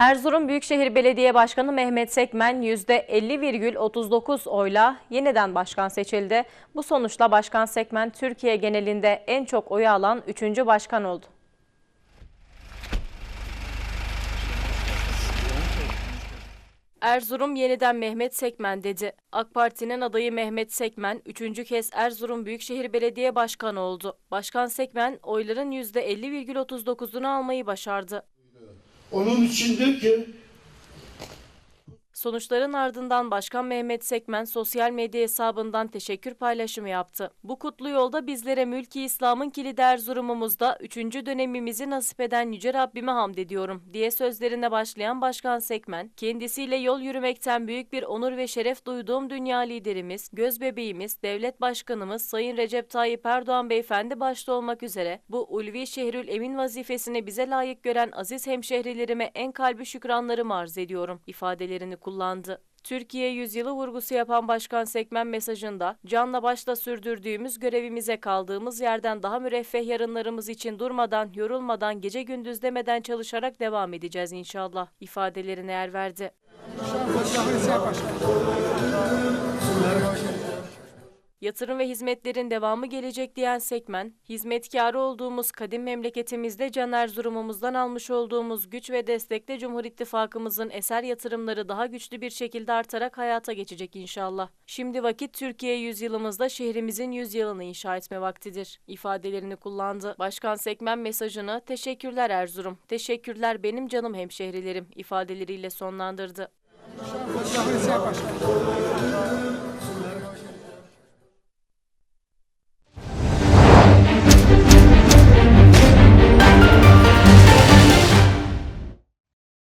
Erzurum Büyükşehir Belediye Başkanı Mehmet Sekmen %50,39 oyla yeniden başkan seçildi. Bu sonuçla Başkan Sekmen Türkiye genelinde en çok oyu alan 3. başkan oldu. Erzurum yeniden Mehmet Sekmen dedi. AK Parti'nin adayı Mehmet Sekmen, üçüncü kez Erzurum Büyükşehir Belediye Başkanı oldu. Başkan Sekmen, oyların %50,39'unu almayı başardı. Onun içindir ki Sonuçların ardından Başkan Mehmet Sekmen sosyal medya hesabından teşekkür paylaşımı yaptı. Bu kutlu yolda bizlere mülki İslam'ın kilidi Erzurum'umuzda 3. dönemimizi nasip eden Yüce Rabbime hamd ediyorum diye sözlerine başlayan Başkan Sekmen, kendisiyle yol yürümekten büyük bir onur ve şeref duyduğum dünya liderimiz, göz bebeğimiz, devlet başkanımız Sayın Recep Tayyip Erdoğan Beyefendi başta olmak üzere bu ulvi şehrül emin vazifesini bize layık gören aziz hemşehrilerime en kalbi şükranlarımı arz ediyorum ifadelerini kullandı. Türkiye yüzyılı vurgusu yapan Başkan Sekmen mesajında, canla başla sürdürdüğümüz görevimize kaldığımız yerden daha müreffeh yarınlarımız için durmadan, yorulmadan, gece gündüz demeden çalışarak devam edeceğiz inşallah ifadelerine yer verdi. Yatırım ve hizmetlerin devamı gelecek diyen Sekmen, hizmetkarı olduğumuz kadim memleketimizde Can Erzurum'umuzdan almış olduğumuz güç ve destekle Cumhur İttifakımızın eser yatırımları daha güçlü bir şekilde artarak hayata geçecek inşallah. Şimdi vakit Türkiye yüzyılımızda şehrimizin yüzyılını inşa etme vaktidir ifadelerini kullandı. Başkan Sekmen mesajını teşekkürler Erzurum, teşekkürler benim canım hemşehrilerim ifadeleriyle sonlandırdı. Başkanım.